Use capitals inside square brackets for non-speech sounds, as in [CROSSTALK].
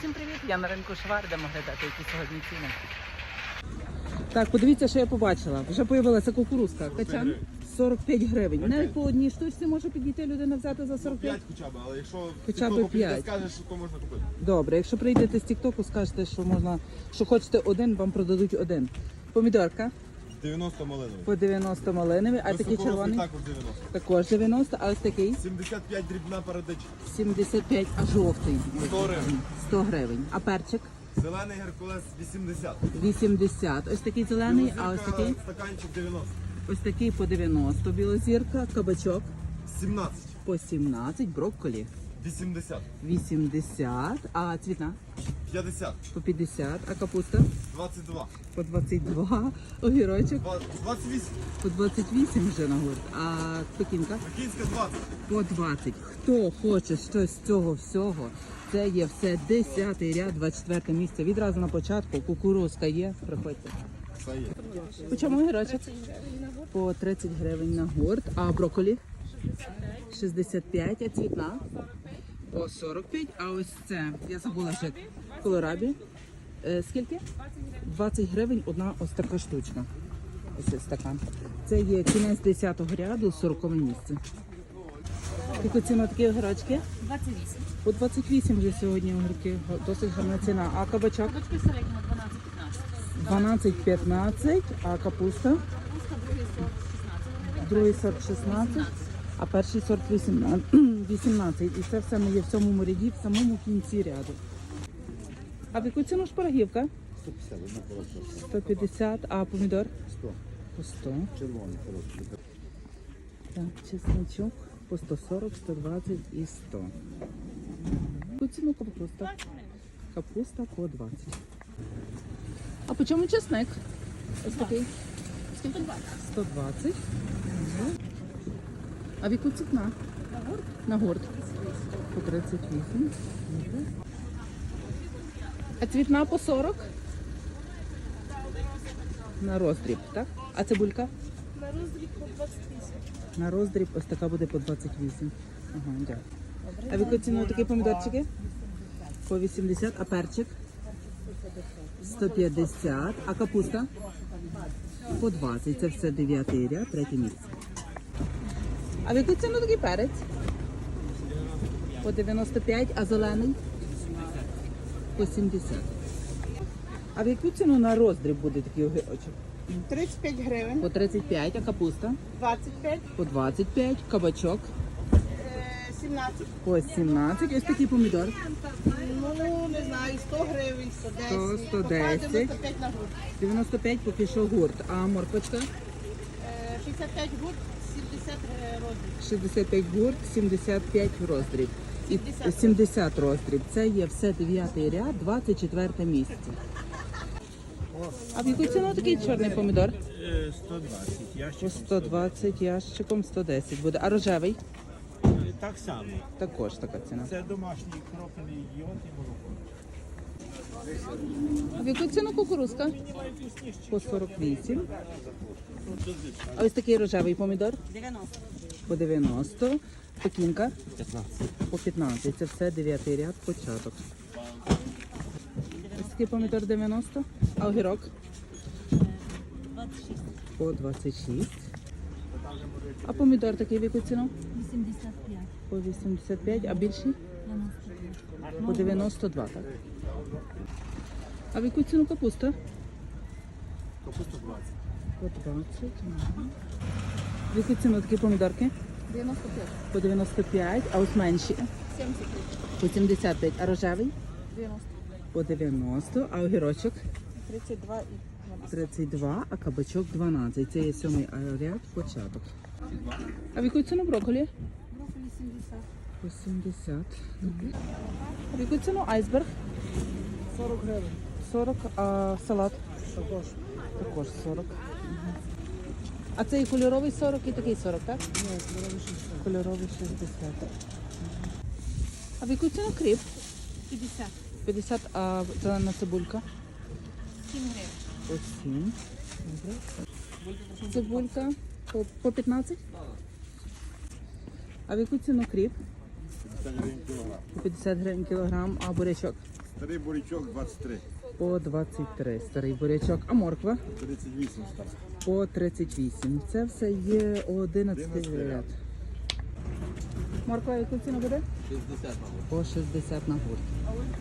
Всім привіт! Я на ринку Швар, де глядати, які сьогодні ціни. Так, подивіться, що я побачила. Вже появилася кукурузка. Качан 45 гривень. Навіть по одній штучці може підійти людина взяти за 45. 5 хоча б, але якщо Хоча б ти п'ять. скажеш, то можна купити. Добре, якщо прийдете з Тіктоку, скажете, що можна, що хочете один, вам продадуть один. Помідорка 90 малиновий. по 90 малиновий, а такий Високорослий червоний також 90. також 90, а ось такий 75 дрібна парадичка. 75, а жовтий 100 гривень. 100 гривень. А перчик Зелений геркулес 80. 80. Ось такий зелений, а ось Білозірка, такий, Стаканчик 90. ось такий по 90. Білозірка, кабачок 17. по 17, брокколі 80. 80, а цвітна 50. по 50, а капуста 22. по 22, огірочок 28. по 28 вже на гурт, а пекінка Пекінська 20. по 20. Хто хоче щось з цього всього, це є все 10 ряд, 24 місце. Відразу на початку кукурузка є, приходьте. Це є. По чому огірочок? По 30 гривень на гурт, а брокколі? 65, а цвітна? По 45, а ось це, я забула вже, колорабі. Е, скільки? 20 гривень одна ось така штучка. Ось стакан. Це є кінець 10-го ряду, 40 місце. Яку ціну такі огірочки? 28. По 28 вже сьогодні огірки, досить гарна ціна. А кабачок? Кабачки середньо 12-15. 12-15, а капуста? Капуста другий сорт 16. Другий сорт 16, а перший сорт 18. 18. [CLEARS THROAT] І це все ми є в цьому ряді, в самому кінці ряду. А в яку ціну шпарагівка? 150, 150, а помідор? 100. По 100. Червоний. Так, чесночок по 140, 120 і 100. Яку ціну капуста? Капуста по 20. А по чому чесник? Ось такий. 120. Мгм. А в яку ціна? На гурт? На гурт. По 38. А цвітна по 40? На роздріб, так? А цибулька? На роздріб по 28. На роздріб ось така буде по 28. Ага, дякую. А в яку ціну такі помідорчики? По 80, а перчик? 150, а капуста? По 20. Це все 9 ряд, третє місце. А в яку ціну такий перець? По 95, а зелений? По 70. А в яку ціну на роздріб буде такий огірочок? 35 гривень, По 35, а капуста? 25, По 25, кабачок е, 17. по 17. Ось такий помідор. Ну, не знаю, 100 гривень, 110. 100, 110. Поки 95 на гурт. 95 поки що гурт. А морквочка? Е, 65 гурт, 70 розмір. 65 гурт, 75 роздріб. І 70. 70 роздріб. Це є все 9 ряд, 24 місце. А в яку ціну такий чорний помідор? Е, 120 ящик. По 120 ящиком 110 буде. А рожевий? Так само. Також така ціна. Це домашній кроплений йод і молоко. А в яку ціну кукурузка? По 48. А ось такий рожевий помідор? 90. По 90. Пекінка? 15. По 15. Це все 9 ряд, початок. Ось такий помідор 90. А огірок? 26. По 26. А помідор такий в яку ціну? 85. По 85, а більший? 95. По 92, так? А в яку ціну капуста? Капуста 20. По 20. ага. В яку ціну такі помідорки? 95. По 95, а ось менші? 75. По 75. А рожевий? 90. По 90, а огірочок? 32 і 12. 32, а кабачок 12. Це є сьомий ряд, початок. А в яку ціну брокколі? Брокколі 70. По 70. Мгм. А в яку ціну айсберг? 40 гривень. 40, а салат? Також. Також 40. Мгм. А цей кольоровий 40 і такий 40, так? Ні, кольоровий 60. Кольоровий 60. А в яку ціну кріп? 50. 50, а зелена цибулька? 7 гривень. По 7. Добре. Цибулька по, по 15? А в яку ціну кріп? 50 гривень кілограм. 50 гривень кілограм, а бурячок? Старий бурячок 23. По 23 старий бурячок. А морква? 38 стар. По 38. Це все є 11 11 ряд. Морква яку ціну буде? 60 мабуть. По 60 на гурт.